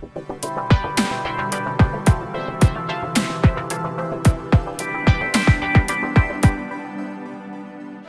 Thank you.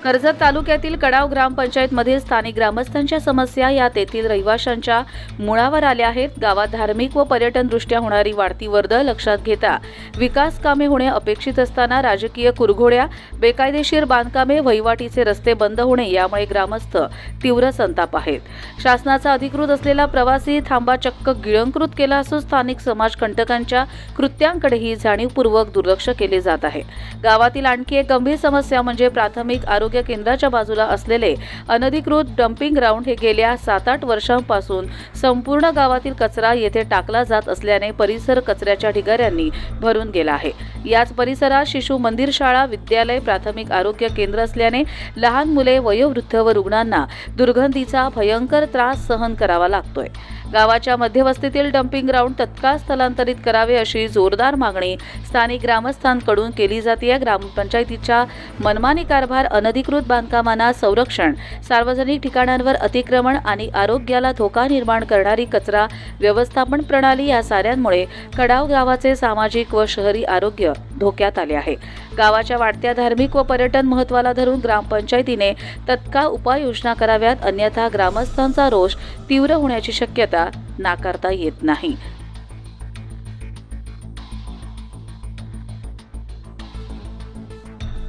Karjat तालुक्यातील कडाव ग्रामपंचायतमधील स्थानिक ग्रामस्थांच्या समस्या या तेथील रहिवाशांच्या मुळावर आल्या आहेत. गावात धार्मिक व पर्यटनदृष्ट्या होणारी वाढती वर्दळ लक्षात घेता विकास कामे होणे अपेक्षित असताना राजकीय कुरघोड्या बेकायदेशीर बांधकामे वहिवाटीचे रस्ते बंद होणे यामुळे ग्रामस्थ तीव्र संताप आहेत. शासनाचा अधिकृत असलेला प्रवासी थांबा चक्क गिळंकृत केला असून स्थानिक समाजकंटकांच्या कृत्यांकडेही जाणीवपूर्वक दुर्लक्ष केले जात आहे. गावातील आणखी एक गंभीर समस्या म्हणजे प्राथमिक आरोग्य केंद्राच्या बाजूला असलेले अनधिकृत डम्पिंग ग्राउंड हे गेल्या सात आठ वर्षांपासून संपूर्ण गावातील कचरा येथे टाकला जात असल्याने परिसर कचऱ्याच्या ढिगाऱ्यांनी भरून गेला आहे. याच परिसरात शिशु मंदिर शाळा विद्यालय प्राथमिक आरोग्य केंद्र असल्याने लहान मुले वयोवृद्ध व रुग्णांना दुर्गंधीचा भयंकर त्रास सहन करावा लागतोय. गावाच्या मध्यवस्तीतील डम्पिंग ग्राउंड तत्काळ स्थलांतरित करावे अशी जोरदार मागणी स्थानिक ग्रामस्थांकडून केली जाते. ग्रामपंचायतीच्या मनमानी कारभार अनधिक अधिकृत बांधकामांना संरक्षण सार्वजनिक ठिकाणांवर अतिक्रमण आणि आरोग्याला धोका निर्माण करणारी कचरा व्यवस्थापन प्रणाली या साऱ्यांमुळे कडाव गावाचे सामाजिक व शहरी आरोग्य धोक्यात आले आहे. गावाच्या वाढत्या धार्मिक व पर्यटन महत्वाला धरून ग्रामपंचायतीने तत्काळ उपाययोजना कराव्यात अन्यथा ग्रामस्थांचा रोष तीव्र होण्याची शक्यता नाकारता येत नाही.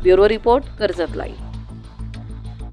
Bureau report Karjat live.